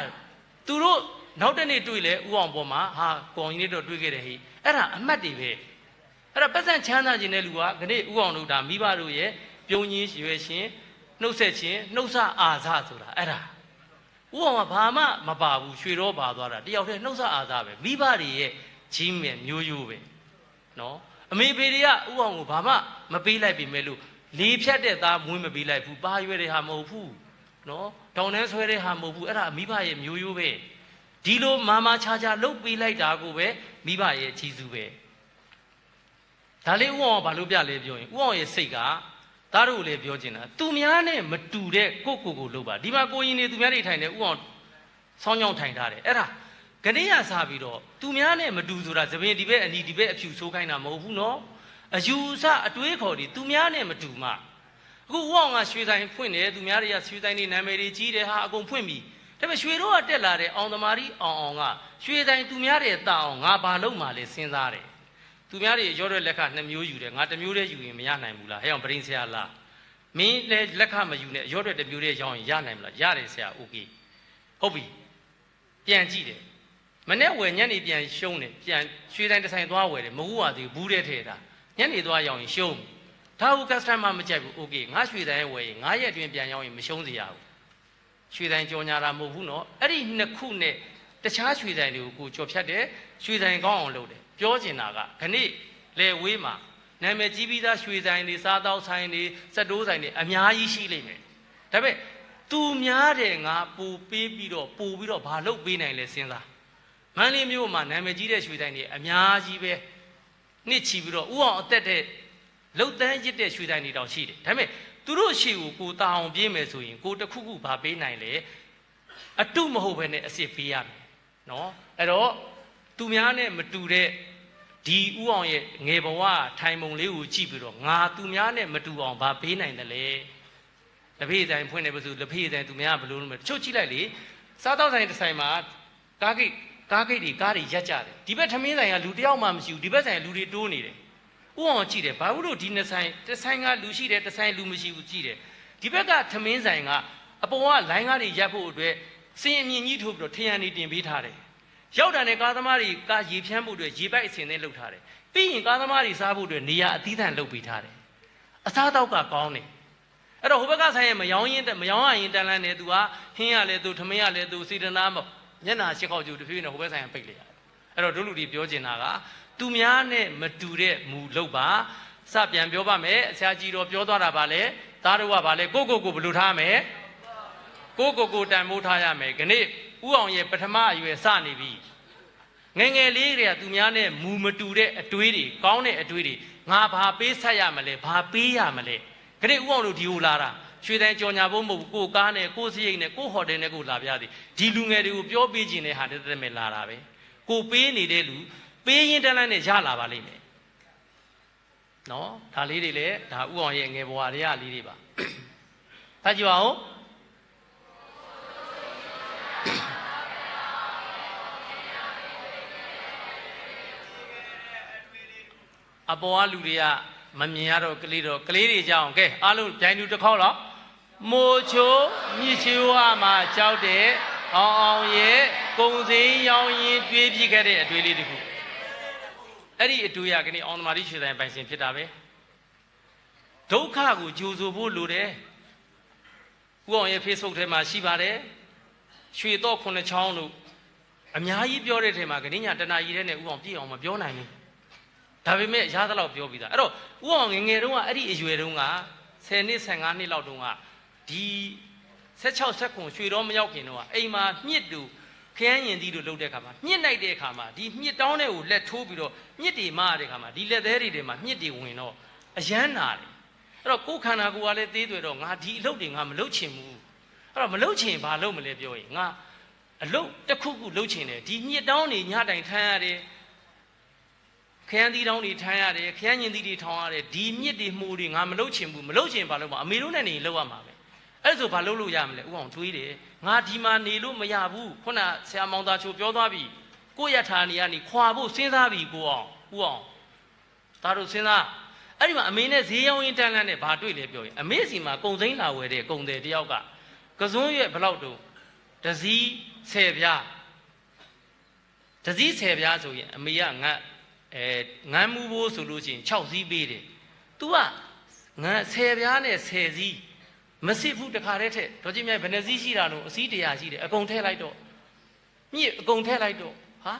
သူတို့နောက်တစ်နေ့တွေ့လဲဥအောင်ပေါ်မှာဟာကောင်ကြီးလေးတော့တွေ့ခဲ့တယ်ဟိအဲ့ဒါအမှတ်တွေပဲအဲ့ဒါပတ်စံချမ်းသာခြင်းတဲ့လူကခဏဥအောင်တို့ဒါမိဘတို့ရဲ့ပြုံးကြီးရွယ်ရှင်နှုတ်ဆက်ခြင်းနှုတ်ဆအာဇဆိုတာအဲ့ဒါဥအောင်ကဘာမှမပါဘူးရွှေတော့ပါသွားတာတယောက်တည်းနှုတ်ဆက်အားစားပဲမိဘတွေရဲ့ကြီးမဲ့မျိုးရိုးပဲနော်အမေဖေတွေကဥအောင်ကိုဘာမှမပေးလိုက်ပြီမဲ့လို့ လေဖြတ်တဲ့သားမွေးမပေးလိုက်ဘူးပါရွယ်တဲ့ဟာမဟုတ်ဘူးနော်တောင်နှဲဆွဲတဲ့ဟာမဟုတ်ဘူးအဲ့ဒါမိဘရဲ့မျိုးရိုးပဲဒီလိုမာမာချာချာလှုပ်ပေးလိုက်တာကိုပဲမိဘရဲ့ကြီးစုပဲဒါလေးဥအောင်ကဘာလို့ပြလဲပြောရင်ဥအောင်ရဲ့စိတ်ကသားတို့လည်းပြောချင်တာသူများနဲ့မတူတဲ့ကိုကိုကိုလုပ်ပါဒီမှာကိုရင်နေသူများတွေထိုင်နေဥအောင်ဆောင်းကြောင်းထိုင်ထားတယ်အဲ့ဒါခဏရစားပြီးတော့သူများနဲ့မတူဆိုတာသပင်ဒီဘက်အနီဒီဘက်အဖြူဆိုးခိုင်းတာမဟုတ်ဘူးနော် အယူအဆအတွေးခေါ်ဒီသူများနဲ့မတူမှအခုဥအောင်ကရွှေဆိုင်ဖွင့်တယ်သူများတွေကရွှေဆိုင်နေနာမည်တွေကြီးတယ်ဟာအကုန်ဖွင့်ပြီဒါပေမဲ့ရွှေတော့ကတက်လာတဲ့အောင်သမားကြီးအောင်အောင်ကရွှေဆိုင်သူများတွေတာအောင်ငါဘာလုပ်မှလဲစဉ်းစားတယ်သူများတွေရောတဲ့လက်ခနှစ်မျိုးယူတယ်ငါတစ်မျိုးတည်းယူရင်မရနိုင်ဘူးလားဟဲ့အောင်ပရင်းဆရာလားမင်းလည်းလက်ခမယူနဲ့ရောတဲ့တစ်မျိုးတည်းရောင်းရင်ရနိုင်မလားရတယ်ဆရာโอเคဟုတ်ပြီပြန်ကြည့်တယ်မနေ့ဝယ်ညနေပြန်ရှုံးတယ်ပြန်ရွှေတိုင်းတစ်ဆိုင်သွားဝယ်တယ်မဟုတ်ပါသေးဘူးဘူးတဲ့ထဲတာ ညနေသွားရောက်ရင်ရှုံးဒါဟု customer မကြိုက်ဘူး okay ငါရွှေတိုင်းဝယ်ရင်ငါရက်အတွင်းပြန်ရောက်ရင်မရှုံးစရာဘူးရွှေတိုင်းကြော်ညာတာမဟုတ်ဘူးနော်အဲ့ဒီနှစ်ခုနဲ့တခြားရွှေဆိုင်တွေကိုကိုကြော်ဖြတ်တယ်ရွှေဆိုင်ကောင်းအောင်လုပ်တယ်ပြောချင်တာကခဏိလေဝေးမှာနာမည်ကြီးပြီးသားရွှေဆိုင်တွေစားတောက်ဆိုင်တွေစက်တိုးဆိုင်တွေအများကြီးရှိလိမ့်မယ်ဒါပေမဲ့သူများတဲ့ငါပူပေးပြီးတော့ပူပြီးတော့ဘာလုပ်ပေးနိုင်လဲစဉ်းစားမန္တလေးမြို့မှာနာမည်ကြီးတဲ့ရွှေဆိုင်တွေအများကြီးပဲ နှစ်ချီပြီးတော့ဥအောင်အသက်တဲ့လှုပ်တန်းရစ်တဲ့ရွှေဆိုင်တွေတောင်ရှိတယ်ဒါပေမဲ့သူတို့ရှေ့ကိုကိုတာအောင်ပြေးမယ်ဆိုရင်ကိုတစ်ခုခုဘာပေးနိုင်လဲအတုမဟုတ်ဘဲနဲ့အစ်စ်ပေးရမယ်နော်အဲ့တော့သူများနဲ့မတူတဲ့ဒီဥအောင်ရဲ့ငယ်ဘဝထိုင်ပုံလေးကိုကြည့်ပြီးတော့ငါသူများနဲ့မတူအောင်ဘာပေးနိုင်တယ်လဲလက်ဖေးဆိုင်ဖွင့်နေပါစို့လက်ဖေးဆိုင်သူများဘယ်လိုလုပ်မလဲတချို့ကြည့်လိုက်လေစားတော့ဆိုင်တစ်ဆိုင်မှာကားဂိတ် ကားဂိတ်တွေကားတွေရက်ကြတယ်ဒီဘက်ထမင်းဆိုင်ကလူတယောက်မှမရှိဘူးဒီဘက်ဆိုင်ကလူတွေတိုးနေတယ်ဥအောင်ကြည့်တယ်ဘာလို့လို့ဒီနှစ်ဆိုင်တစ်ဆိုင်ကလူရှိတယ်တစ်ဆိုင်လူမရှိဘူးကြည့်တယ်ဒီဘက်ကထမင်းဆိုင်ကအပေါ်ကလိုင်းကားတွေရက်ဖို့အတွက်စင်အမြင့်ကြီးထိုးပြီးတော့ထရန်နေတင်ပေးထားတယ်ရောက်တာနဲ့ကားသမားတွေကရေဖြန်းဖို့အတွက်ရေပိုက်အစင်နဲ့လှုပ်ထားတယ်ပြီးရင်ကားသမားတွေစားဖို့အတွက်နေရာအသီးသန့်လုပ်ပေးထားတယ်အစားတော့ကကောင်းတယ်အဲ့တော့ဟိုဘက်ကဆိုင်ရဲ့မယောင်းရင်မယောင်းရရင်တန်လန်းနေသူကဟင်းရလဲသူထမင်းရလဲသူစေတနာမ မျက်နာရှစ်ခေါက်ကျူတဖြည်းဖြည်းနဲ့ဟိုဘက်ဆိုင်ကပိတ်လိုက်ရတယ်အဲ့တော့တို့လူတွေပြောချင်တာကသူများနဲ့မတူတဲ့မူလုပ်ပါစပြန်ပြောပါမယ်ဆရာကြီးတော်ပြောသွားတာပါလေသားတို့ကပါလေကိုကိုကိုဘယ်လိုထားမယ်ကိုကိုကိုတန်မိုးထားရမယ်ခဏဥအောင်ရဲ့ပထမအရွယ်စနေပြီငယ်ငယ်လေးတွေကသူများနဲ့မူမတူတဲ့အတွေးတွေကောင်းတဲ့အတွေးတွေငါဘာပေးဆက်ရမလဲဘာပေးရမလဲခဏဥအောင်တို့ဒီကိုလာတာ ရွှေတန်းကြော်ညာဖို့မဟုတ်ဘူးကိုကားနဲ့ကိုစရိတ်နဲ့ကိုဟိုတယ်နဲ့ကိုလာပြသည်ဒီလူငယ်တွေကိုပြောပေးခြင်းနဲ့ဟာတက်တက်မဲ့လာတာပဲကိုပေးနေတဲ့လူပေးရင်တန်းလန်းနဲ့ရလာပါလိမ့်မယ်နော်ဒါလေးတွေလည်းဒါဥအောင်ရဲ့ငယ်ဘဝတွေကလေးတွေပါထားကြည့်ပါဦးအပေါ်ကလူတွေက မမြင်ရတော့ကလေးတော့ကလေးတွေကြောင်းကဲအားလုံးဂျိုင်းလူတစ်ခေါက်တော့မိုးချိုးမြစ်ချိုးဝမှာကြောက်တဲ့အောင်အောင်ရဲ့ကုံစင်းရောင်းရင်တွေးပြခဲ့တဲ့အတွေးလေးတခုအဲ့ဒီအတွေးရကနေအောင်သမာဓိရွှေဆိုင်ပိုင်ရှင်ဖြစ်တာပဲဒုက္ခကိုကြိုဆိုဖို့လိုတယ်ဥအောင်ရဲ့ Facebook ထဲမှာရှိပါတယ်ရွှေတော့ခုနှစ်ချောင်းတို့အများကြီးပြောတဲ့ထဲမှာကနေ့ညတနာကြီးတဲ့နဲ့ဥအောင်ပြည့်အောင်မပြောနိုင်ဘူး ဒါပေမဲ့ရသလောက်ပြောပြီးသားအဲ့တော့ဥအောင်ငယ်ငယ်တုန်းကအဲ့ဒီအရွယ်တုန်းက10နှစ်15နှစ်လောက်တုန်းကဒီ16 19ရွှေတော်မရောက်ခင်တော့အိမ်မှာညှစ်တူခရမ်းရင်သီးတို့လှုပ်တဲ့အခါမှာညှစ်လိုက်တဲ့အခါမှာဒီညှစ်တောင်းတဲ့ကိုလက်ထိုးပြီးတော့ညှစ်တွေမရတဲ့အခါမှာဒီလက်သေးတွေထဲမှာညှစ်တွေဝင်တော့အယမ်းနာတယ်အဲ့တော့ကိုယ်ခန္ဓာကိုယ်ကလည်းသေးသွေတော့ငါဒီအလုပ်တွေငါမလုပ်ချင်ဘူးအဲ့တော့မလုပ်ချင်ဘာလုပ်မလဲပြောရင်ငါအလုပ်တစ်ခုခုလုပ်ချင်တယ်ဒီညှစ်တောင်းတွေညတိုင်ထမ်းရတယ် ခရမ်းသီးတောင်းတွေထမ်းရတယ်ခရမ်းညင်သီးတွေထောင်းရတယ်ဒီမြစ်တွေမှုတွေငါမလုပ်ချင်ဘူးမလုပ်ချင်ဘာလို့မအမေတို့နဲ့နေလောက်ရမှာပဲအဲ့ဆိုဘာလုပ်လို့ရမလဲဥအောင်တွေးတယ်ငါဒီမှာနေလို့မရဘူးခုနဆရာမောင်သားချိုပြောသွားပြီကိုရထာနေကနေခွာဖို့စဉ်းစားပြီကိုအောင်ဥအောင်ဒါတို့စဉ်းစားအဲ့ဒီမှာအမေနဲ့ဈေးရောင်းရင်းတန်းလန်းနဲ့ဘာတွေ့လဲပြောရင်အမေစီမှာကုံစိမ့်လာဝယ်တဲ့ကုံတယ်တယောက်ကကစွန်းရဲ့ဘလောက်တုံးတစည်း10ပြားတစည်း10ပြားဆိုရင်အမေကငတ် အဲငန်းမှုဖို့ဆိုလို့ရှိရင်6စီးပေးတယ်။ तू ကငန်း10ပြားနဲ့10စီးမစစ်ဘူးတခါတည်းထက်ဒေါ်ကြီးမြိုင်ဘယ်နှစီးရှိတာလို့အစီး100ရှိတယ်အကုန်ထည့်လိုက်တော့မြစ်အကုန်ထည့်လိုက်တော့ဟာ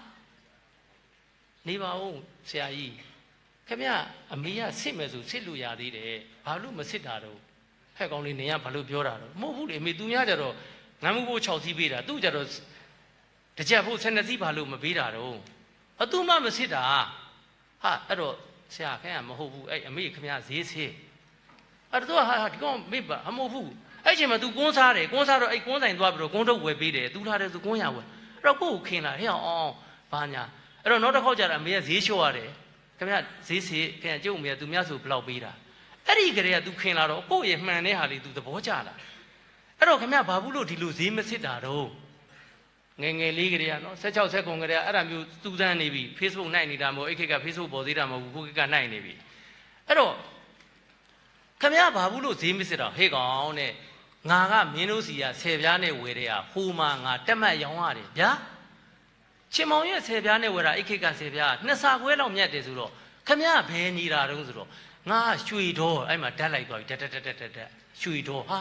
နေပါဦးဆရာကြီးခင်ဗျအမေကစစ်မယ်ဆိုစစ်လို့ရသေးတယ်ဘာလို့မစစ်တာတော့ဟဲ့ကောင်လေးနေရဘာလို့ပြောတာတော့မဟုတ်ဘူးလေအမေသူများကြတော့ငန်းမှုဖို့6စီးပေးတာသူကြတော့တကြက်ဖို့12စီးဘာလို့မပေးတာတော့ အတူမှမစစ်တာဟာအဲ့တော့ဆရာခင်ဗျမဟုတ်ဘူးအဲ့အမေခင်ဗျဈေးဆေးအ အဲ့တော့ဟာဒီကောင်မေ့ပါအမဟုတ်ဘူးအဲ့ချိန်မှာ तू ကွန်းစားတယ်ကွန်းစားတော့အဲ့ကွန်းဆိုင်သွားပြီးတော့ကွန်းထုတ်ဝယ်ပေးတယ် तू ထားတယ်ဆိုကွန်းရဝယ်အဲ့တော့ကိုယ့်ကိုခင်လာဟဲ့အောင်ဘာညာအဲ့တော့နောက်တစ်ခေါက်ကျတော့အမေကဈေးလျှော့ရတယ်ခင်ဗျဈေးစီခင်ဗျကျုပ်အမေက तू မြတ်ဆိုဘယ်လောက်ပေးတာအဲ့ဒီကလေးက तू ခင်လာတော့ကိုယ့်ရဲ့မှန်တဲ့ဟာလေး तू သဘောကျလာအဲ့တော့ခင်ဗျဘာဘူးလို့ဒီလိုဈေးမစစ်တာတော့ ငယ်ငယ်လေးကလေးကနော်16 19ကလေးကအဲ့ဒါမျိုးစူးစမ်းနေပြီ Facebook နိုင်နေတာမဟုတ်အဲ့ခေတ်က Facebook ပေါ်သေးတာမဟုတ်ဘူးခုခေတ်ကနိုင်နေပြီအဲ့တော့ခမရဘာဘူးလို့ဈေးမစစ်တော့ဟေ့ကောင်တဲ့ငါကမင်းတို့စီကဆယ်ပြားနဲ့ဝယ်တဲ့ဟာဟိုမှာငါတက်မှတ်ရောင်းရတယ်ဗျာချင်မောင်ရဲ့ဆယ်ပြားနဲ့ဝယ်တာအဲ့ခေတ်ကဆယ်ပြားနှစ်စာခွဲလောက်မြတ်တယ်ဆိုတော့ခမရဘယ်နေတာတုံးဆိုတော့ငါရွှေတော်အဲ့မှာတက်လိုက်သွားပြီတက်တက်တက်တက်တက်တက်ရွှေတော်ဟာ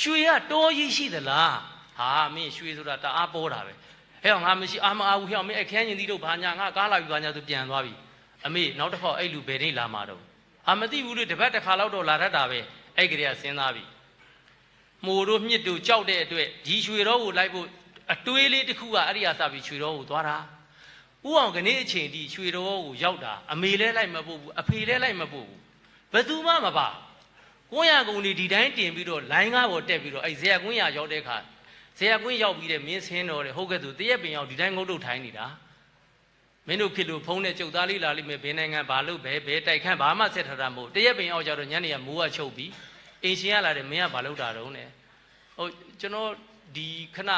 ရွှေကတော်ကြီးရှိသလား ဟာမင်းရွှေဆိုတာတအားပေါ်တာပဲဟဲ့ငါမရှိအာမအားဘူးဟဲ့မင်းအခန်းကျင်သီးတို့ဘာညာငါကားလာပြီဘာညာသူပြန်သွားပြီအမေနောက်တစ်ခေါက်အဲ့လူဘယ်နေလာမှာတော့အာမသိဘူးလေတစ်ပတ်တစ်ခါလောက်တော့လာတတ်တာပဲအဲ့ကလေးကစဉ်းစားပြီမိုးတို့မြစ်တို့ကြောက်တဲ့အတွက်ဒီရွှေတော်ကိုလိုက်ဖို့အတွေးလေးတစ်ခုကအဲ့ဒီဟာစပြီးရွှေတော်ကိုသွားတာဥအောင်ကနေ့အချိန်ဒီရွှေတော်ကိုရောက်တာအမေလဲလိုက်မပို့ဘူးအဖေလဲလိုက်မပို့ဘူးဘယ်သူမှမပါကိုရကုံဒီဒီတိုင်းတင်ပြီးတော့လိုင်းကားပေါ်တက်ပြီးတော့အဲ့ဇေယကွင်းရရောက်တဲ့အခါ ဇေယကွင်းရောက်ပြီးတဲ့မင်းဆင်းတော်တဲ့ဟုတ်ကဲ့သူတရက်ပင်ရောက်ဒီတိုင်းငုတ်တုတ်ထိုင်းနေတာမင်းတို့ဖြစ်လို့ဖုံးတဲ့ကြုတ်သားလေးလာလိမ့်မယ်ဘယ်နိုင်ငံဘာလို့ဘဲဘဲတိုက်ခန့်ဘာမှဆက်ထားတာမဟုတ်တရက်ပင်ရောက်ကြတော့ညနေကမိုးကချုပ်ပြီးအင်ရှင်ရလာတယ်မင်းကဘာလုပ်တာတုံးနဲ့ဟုတ်ကျွန်တော်ဒီခဏ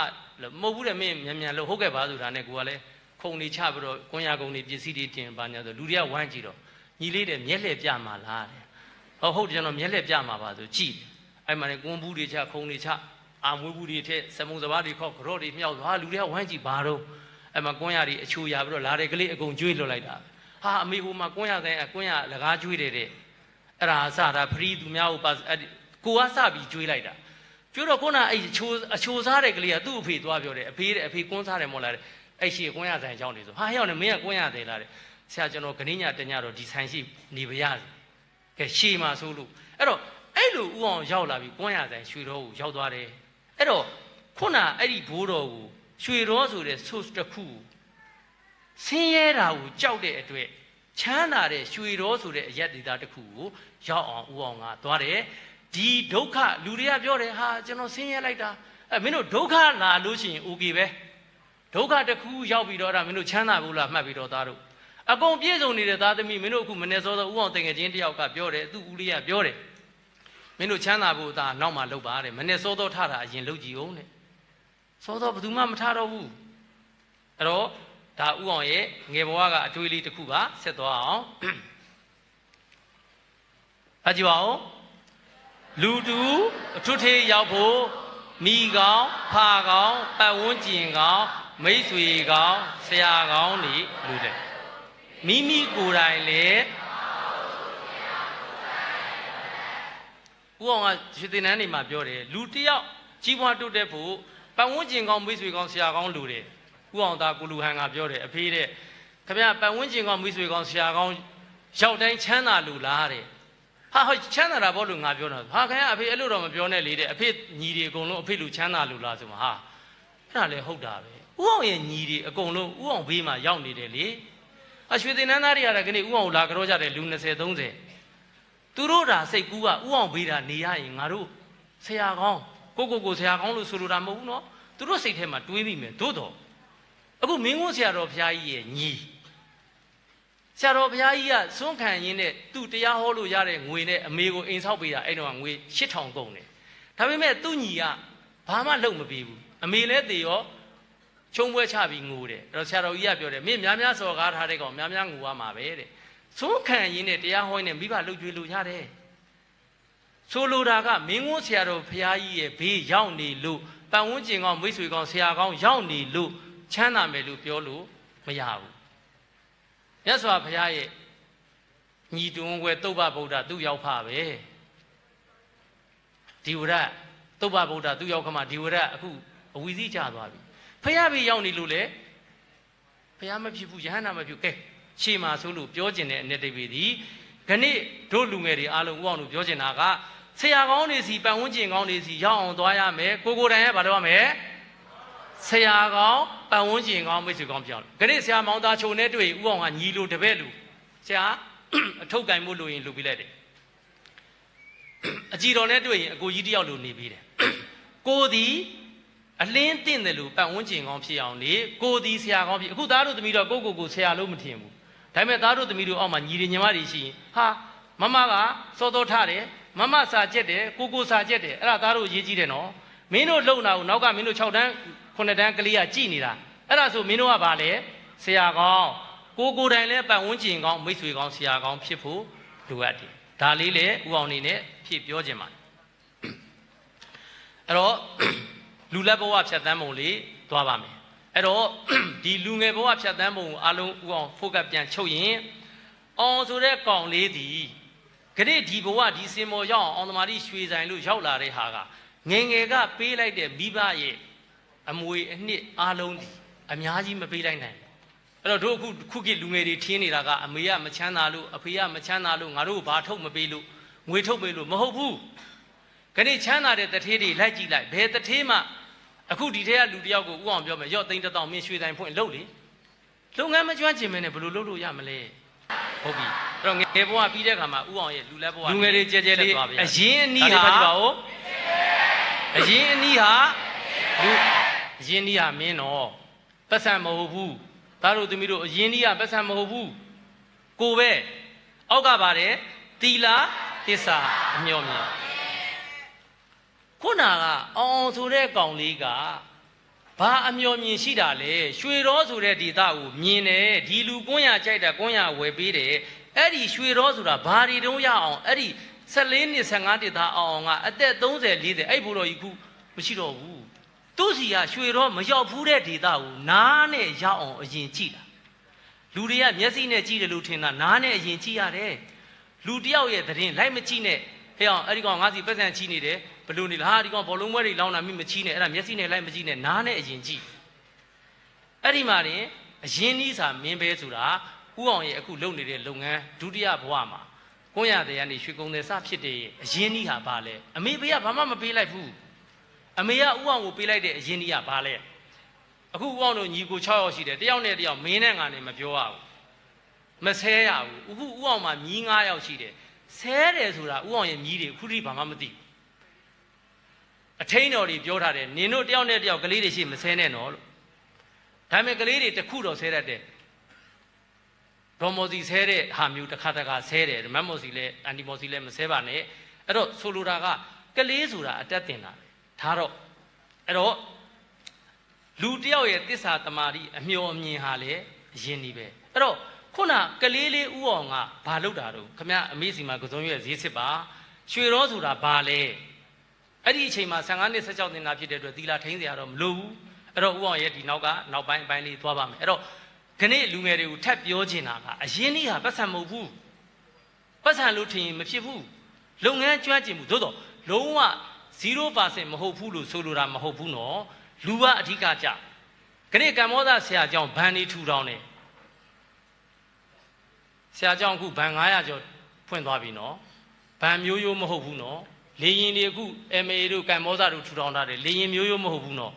မဟုတ်ဘူးတဲ့မင်းမြန်မြန်လို့ဟုတ်ကဲ့ပါဆိုတာနဲ့ကိုကလည်းခုံနေချပြီးတော့ကွန်ရကုံနေပစ္စည်းတွေတင်ပါညာဆိုလူတွေကဝိုင်းကြည့်တော့ညီလေးတဲ့မျက်လှည့်ပြမှာလားတဲ့ဟုတ်ဟုတ်ကျွန်တော်မျက်လှည့်ပြမှာပါဆိုကြည့်အဲ့မှာလည်းကွန်ဘူးတွေချခုံတွေချ အာမွေးဘူးတွေထက်စမုံစဘာတွေခောက်ကြော့တွေမြောက်သွားလူတွေကဝိုင်းကြည့်ဘာတော့အဲ့မှာကွန်ရတွေအချိုရပြီးတော့လာတဲ့ကလေးအကုန်ကျွေးလွတ်လိုက်တာဟာအမေဟိုမှာကွန်ရတိုင်းကွန်ရလကားကျွေးတယ်တဲ့အဲ့ဒါစတာဖရီးသူများဟိုပါကိုကစပြီးကျွေးလိုက်တာကျွေးတော့ခုနအဲ့အချိုအချိုစားတဲ့ကလေးကသူ့အဖေသွားပြောတယ်အဖေတဲ့အဖေကွန်းစားတယ်မို့လားတဲ့အဲ့ရှိကွန်းရဆိုင်ကြောင်းနေဆိုဟာရောက်နေမင်းကကွန်းရသေးလားတဲ့ဆရာကျွန်တော်ခဏညတညတော့ဒီဆိုင်ရှိနေပါရစေကဲရှေးမှာဆိုလို့အဲ့တော့အဲ့လိုဥအောင်ရောက်လာပြီးကွန်းရဆိုင်ရွှေတော်ကိုရောက်သွားတယ် အဲ့တော့ခုနအဲ့ဒီဘိုးတော်ကိုရွှေတော်ဆိုတဲ့ source တစ်ခုဆင်းရဲတာကိုကြောက်တဲ့အတွက်ချမ်းသာတဲ့ရွှေတော်ဆိုတဲ့အရက်ဒေတာတစ်ခုကိုရောက်အောင်ဥအောင်ကသွားတယ်ဒီဒုက္ခလူတွေကပြောတယ်ဟာကျွန်တော်ဆင်းရဲလိုက်တာအဲမင်းတို့ဒုက္ခလာလို့ရှိရင် okay ပဲဒုက္ခတစ်ခုရောက်ပြီးတော့ဒါမင်းတို့ချမ်းသာဘူးလားမှတ်ပြီးတော့သားတို့အကုန်ပြည့်စုံနေတဲ့သားသမီးမင်းတို့အခုမနေ့စောစောဥအောင်တင်ငယ်ချင်းတယောက်ကပြောတယ်သူ့ဦးလေးကပြောတယ် မင်းတို့ချမ်းသာဖို့သားနောက်မှလုပ်ပါတဲ့မနေ့စောစောထတာအရင်လုပ်ကြည့်အောင်တဲ့စောစောဘယ်သူမှမထတော့ဘူးအဲ့တော့ဒါဥအောင်ရဲ့ငယ်ဘဝကအတွေးလေးတစ်ခုပါဆက်သွားအောင်အကြည့်ပါဦးလူတူအထွတ်ထေးရောက်ဖို့မိကောင်းဖာကောင်းပတ်ဝန်းကျင်ကောင်းမိတ်ဆွေကောင်းဆရာကောင်းနေလူတဲ့မိမိကိုယ်တိုင်လေ ဦးအောင်ကရွှေတင်နန်းနေမှာပြောတယ်လူတယောက်ကြီးပွားတိုးတက်ဖို့ပတ်ဝန်းကျင်ကောင်းမိတ်ဆွေကောင်းဆရာကောင်းလူတယ်ဦးအောင်သားကိုလူဟန်ကပြောတယ်အဖေတဲ့ခင်ဗျပတ်ဝန်းကျင်ကောင်းမိတ်ဆွေကောင်းဆရာကောင်းရောက်တိုင်းချမ်းသာလူလားတဲ့ဟာဟိုချမ်းသာတာဘောလို့ငါပြောတာဟာခင်ဗျအဖေအဲ့လိုတော့မပြောနဲ့လေတဲ့အဖေညီတွေအကုန်လုံးအဖေလူချမ်းသာလူလားဆိုမှာဟာအဲ့ဒါလည်းဟုတ်တာပဲဥအောင်ရဲ့ညီတွေအကုန်လုံးဥအောင်ဘေးမှာရောက်နေတယ်လေအရွှေတင်နန်းသားတွေကတော့ခဏဥအောင်လာကြောကြတယ်လူ20 30 သူတို့ဒါစိတ်ကူးကဥအောင်ဘေးတာနေရရင်ငါတို့ဆရာကောင်းကိုကိုကိုဆရာကောင်းလို့ဆိုလိုတာမဟုတ်ဘူးနော်သူတို့စိတ်ထဲမှာတွေးမိမယ်သို့တော့အခုမင်းကုန်းဆရာတော်ဘုရားကြီးရဲ့ညီဆရာတော်ဘုရားကြီးကစွန့်ခံရင်းနဲ့သူ့တရားဟောလို့ရတဲ့ငွေနဲ့အမေကိုအိမ်ဆောက်ပေးတာအဲ့တော့ငွေ8000ကုန်တယ်ဒါပေမဲ့သူ့ညီကဘာမှလုပ်မပေးဘူးအမေလည်းတည်ရောချုံပွဲချပြီးငိုတယ်အဲ့တော့ဆရာတော်ကြီးကပြောတယ်မင်းများများစော်ကားထားတဲ့ကောင်များများငိုရမှာပဲတဲ့ စွန့်ခံရင်းနဲ့တရားဟောရင်းနဲ့မိဘလှုပ်ကြွေးလို့ရတယ်ဆိုလိုတာကမင်းကုန်းဆရာတော်ဘုရားကြီးရဲ့ဘေးရောက်နေလို့ပတ်ဝန်းကျင်ကောင်မိတ်ဆွေကောင်ဆရာကောင်ရောက်နေလို့ချမ်းသာမယ်လို့ပြောလို့မရဘူးမြတ်စွာဘုရားရဲ့ညီတွန်းွယ်တုတ်ပဗုဒ္ဓသူ့ရောက်ဖပဲဒီဝရတုတ်ပဗုဒ္ဓသူ့ရောက်ခမဒီဝရအခုအဝီစည်းကျသွားပြီဖះဘေးရောက်နေလို့လေဖះမဖြစ်ဘူးယဟန္တာမဖြစ်ကဲ ရှေ့မှာဆိုလို့ပြောကျင်တဲ့အနေတိပေသည်ခဏိတို့လူငယ်တွေအားလုံးဥအောင်လို့ပြောကျင်တာကဆရာကောင်းတွေစီပတ်ဝန်းကျင်ကောင်းတွေစီရောက်အောင်သွားရမယ်ကိုကိုတိုင်ရဲ့ဘာလို့ရမလဲဆရာကောင်းပတ်ဝန်းကျင်ကောင်းမိတ်ဆွေကောင်းပြောင်းခဏိဆရာမောင်သားချုံနဲ့တွေ့ဥအောင်ကညီလိုတပည့်လူဆရာအထုပ်ကင်မှုလို့ရင်လူပြလိုက်တယ်အကြည်တော်နဲ့တွေ့ရင်အကိုကြီးတယောက်လိုနေပြီးတယ်ကိုသည်အလင်းတင့်တယ်လို့ပတ်ဝန်းကျင်ကောင်းဖြစ်အောင်နေကိုသည်ဆရာကောင်းဖြစ်အခုသားတို့သမီးတို့ကိုကိုကိုဆရာလို့မထင်ဘူး ဒါပေမဲ့သားတို့သမီးတို့အောက်မှာညီတွေညီမတွေရှိရင်ဟာမမကစောတော်ထားတယ်မမစာကြက်တယ်ကိုကိုစာကြက်တယ်အဲ့ဒါသားတို့ရေးကြည့်တယ်နော်မင်းတို့လုံတာကိုနောက်ကမင်းတို့6တန်း9တန်းကလေးကကြည်နေတာအဲ့ဒါဆိုမင်းတို့ကဘာလဲဆရာကောင်းကိုကိုတိုင်လဲပတ်ဝန်းကျင်ကောင်းမိတ်ဆွေကောင်းဆရာကောင်းဖြစ်ဖို့လိုအပ်တယ်ဒါလေးလေဥအောင်နေနဲ့ဖြည့်ပြောခြင်းပါတယ်အဲ့တော့လူလက်ဘဝဖြတ်သန်းပုံလေးသွားပါမယ် အဲ့တော့ဒီလူငယ်ဘဝဖြတ်သန်းပုံကိုအားလုံးဥအောင် focus ပြန်ချုပ်ရင်အောင်ဆိုတဲ့ကောင်လေးဒီခရစ်ဒီဘဝဒီစင်မော်ရောက်အောင်အောင်သမားကြီးရွှေဆိုင်လို့ရောက်လာတဲ့ဟာကငယ်ငယ်ကပေးလိုက်တဲ့မိဘရဲ့အမွေအနှစ်အားလုံးဒီအများကြီးမပေးလိုက်နိုင်ဘူးအဲ့တော့တို့အခုခုခေတ်လူငယ်တွေထင်းနေတာကအမေကမချမ်းသာလို့အဖေကမချမ်းသာလို့ငါတို့ဘာထုတ်မပေးလို့ငွေထုတ်ပေးလို့မဟုတ်ဘူးခရစ်ချမ်းသာတဲ့တထေးတွေလိုက်ကြည့်လိုက်ဘယ်တထေးမှ အခုဒီထဲကလူတယောက်ကိုဥအောင်ပြောမယ်ရော့သိန်းတစ်တောင်မင်းရွှေတိုင်းဖွင့်လုပ်လေလုပ်ငန်းမကျွမ်းကျင်မင်းနဲ့ဘယ်လိုလုပ်လို့ရမလဲဟုတ်ပြီအဲ့တော့ငယ်ဘဝပြီးတဲ့ခါမှာဥအောင်ရဲ့လူလက်ဘဝလူငယ်တွေကြဲကြဲလေးအရင်အနီးဟာဖတ်ကြပါဦးအရင်အနီးဟာလူအရင်အနီးဟာမင်းတော့ပတ်စံမဟုတ်ဘူးသားတို့သမီးတို့အရင်အနီးဟာပတ်စံမဟုတ်ဘူးကိုပဲအောက်ကပါတယ်တီလာတစ္ဆာအမျော်မြင် ခုနကအောင်အောင်ဆိုတဲ့ကောင်လေးကဘာအမျော်မြင်ရှိတာလဲရွှေရောဆိုတဲ့ဒေတာကိုမြင်တယ်ဒီလူကွန်းရကြိုက်တာကွန်းရဝယ်ပေးတယ်အဲ့ဒီရွှေရောဆိုတာဘာတွေတုံးရအောင်အဲ့ဒီ14နှစ်15ဒေတာအောင်အောင်ကအသက်30 40အဲ့ဘိုးတော်ကြီးခုမရှိတော့ဘူးသူ့စီကရွှေရောမရောက်ဘူးတဲ့ဒေတာကိုနားနဲ့ရောက်အောင်အရင်ကြည့်တာလူတွေကမျက်စိနဲ့ကြည့်တယ်လို့ထင်တာနားနဲ့အရင်ကြည့်ရတယ်လူတယောက်ရဲ့သတင်းလိုက်မကြည့်နဲ့ဟဲ့အောင်အဲ့ဒီကောင်ငါစီပတ်စံချီနေတယ် ဘလို့နေလားဟာဒီကောင်ဘောလုံးပွဲတွေလောင်းတာမိမချီနဲ့အဲ့ဒါမျက်စိနဲ့လိုက်မကြည့်နဲ့နားနဲ့အရင်ကြည့်အဲ့ဒီမှာတင်အရင်နီးစာမင်းပဲဆိုတာဥအောင်ရဲ့အခုလုပ်နေတဲ့လုပ်ငန်းဒုတိယဘဝမှာကွန်းရတဲ့ကနေရွှေကုန်းတဲ့စဖြစ်တဲ့အရင်နီးဟာဘာလဲအမေဘေးကဘာမှမပေးလိုက်ဘူးအမေကဥအောင်ကိုပေးလိုက်တဲ့အရင်နီးကဘာလဲအခုဥအောင်တို့ညီကို6ယောက်ရှိတယ်တယောက်နဲ့တယောက်မင်းနဲ့ငါနဲ့မပြောရဘူးမဆဲရဘူးအခုဥအောင်မှာညီ9ယောက်ရှိတယ်ဆဲတယ်ဆိုတာဥအောင်ရဲ့ညီတွေအခုထိဘာမှမသိဘူး အထိန်တော်တွေပြောထားတယ်နင်တို့တယောက်နဲ့တယောက်ကလေးတွေရှိမဆဲနဲ့နော်လို့ဒါပေမဲ့ကလေးတွေတစ်ခုတော့ဆဲတတ်တယ်ဒေါ်မော်စီဆဲတဲ့ဟာမျိုးတစ်ခါတစ်ခါဆဲတယ်မတ်မော်စီလည်းအန်တီမော်စီလည်းမဆဲပါနဲ့အဲ့တော့ဆိုလိုတာကကလေးဆိုတာအတက်တင်တာဒါတော့အဲ့တော့လူတယောက်ရဲ့တစ္ဆာတမာတိအမျော်အမြင်ဟာလည်းအရင်ဒီပဲအဲ့တော့ခုနကလေးလေးဥအောင်ကဘာလုပ်တာတော့ခမအမေစီမှာကစုံရွက်ဈေးစစ်ပါရွှေရောဆိုတာဘာလဲ အဲ့ဒီအချိန်မှာ15နှစ်16နှစ်နာဖြစ်တဲ့အတွက်သီလာထိန်းစရာတော့မလိုဘူးအဲ့တော့ဥအောင်ရဲ့ဒီနောက်ကနောက်ပိုင်းအပိုင်းလေးသွားပါမယ်အဲ့တော့ခနေ့လူငယ်တွေကိုထပ်ပြောချင်တာကအရင်နေ့ဟာပတ်စံမဟုတ်ဘူးပတ်စံလို့ထင်ရင်မဖြစ်ဘူးလုပ်ငန်းကျွမ်းကျင်မှုသို့တော့လုံးဝ0%မဟုတ်ဘူးလို့ဆိုလိုတာမဟုတ်ဘူးနော်လူကအဓိကကြခနေ့ကမ္ဘောဇဆရာကျောင်းဘန်နေထူထောင်တယ်ဆရာကျောင်းအခုဘန်900ကျော်ဖွင့်သွားပြီနော်ဘန်မျိုးရိုးမဟုတ်ဘူးနော် လေရင်တွေအခု MA တို့ကမ္ဘောဇတို့ထူထောင်ထားတယ်လေရင်မျိုးရိုးမဟုတ်ဘူးနော်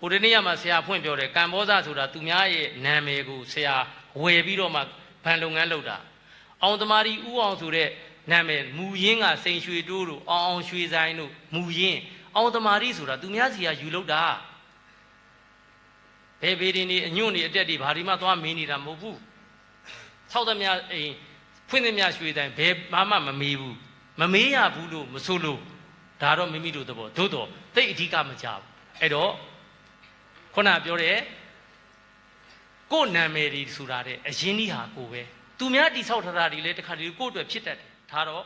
ဟိုဒီနေ့ကမှဆရာဖွင့်ပြောတယ်ကမ္ဘောဇဆိုတာသူများရဲ့နာမည်ကိုဆရာဝယ်ပြီးတော့မှဗန်လုပ်ငန်းလုပ်တာအောင်သမားကြီးဥအောင်ဆိုတဲ့နာမည်မူရင်းကစိန်ရွှေတိုးတို့အောင်အောင်ရွှေဆိုင်တို့မူရင်းအောင်သမားကြီးဆိုတာသူများစီကယူလုပ်တာဘယ်ဘေးတွေနေအညွန့်တွေအတက်တွေဘာဒီမှသွားမင်းနေတာမဟုတ်ဘူးဆောက်သမျှအိမ်ဖွင့်သမျှရွှေတိုင်ဘယ်မှမမမေးဘူး မမေးရဘူးလို့မဆိုလို့ဒါတော့မိမိတို့သဘောသို့တော့တိတ်အဓိကမကြဘူးအဲ့တော့ခုနပြောတဲ့ကိုယ်နာမည်တွေဆိုတာတဲ့အရင်ကြီးဟာကိုပဲသူများတိဆောက်ထားတာတွေလည်းတခါတလေကိုယ့်အတွက်ဖြစ်တတ်တယ်ဒါတော့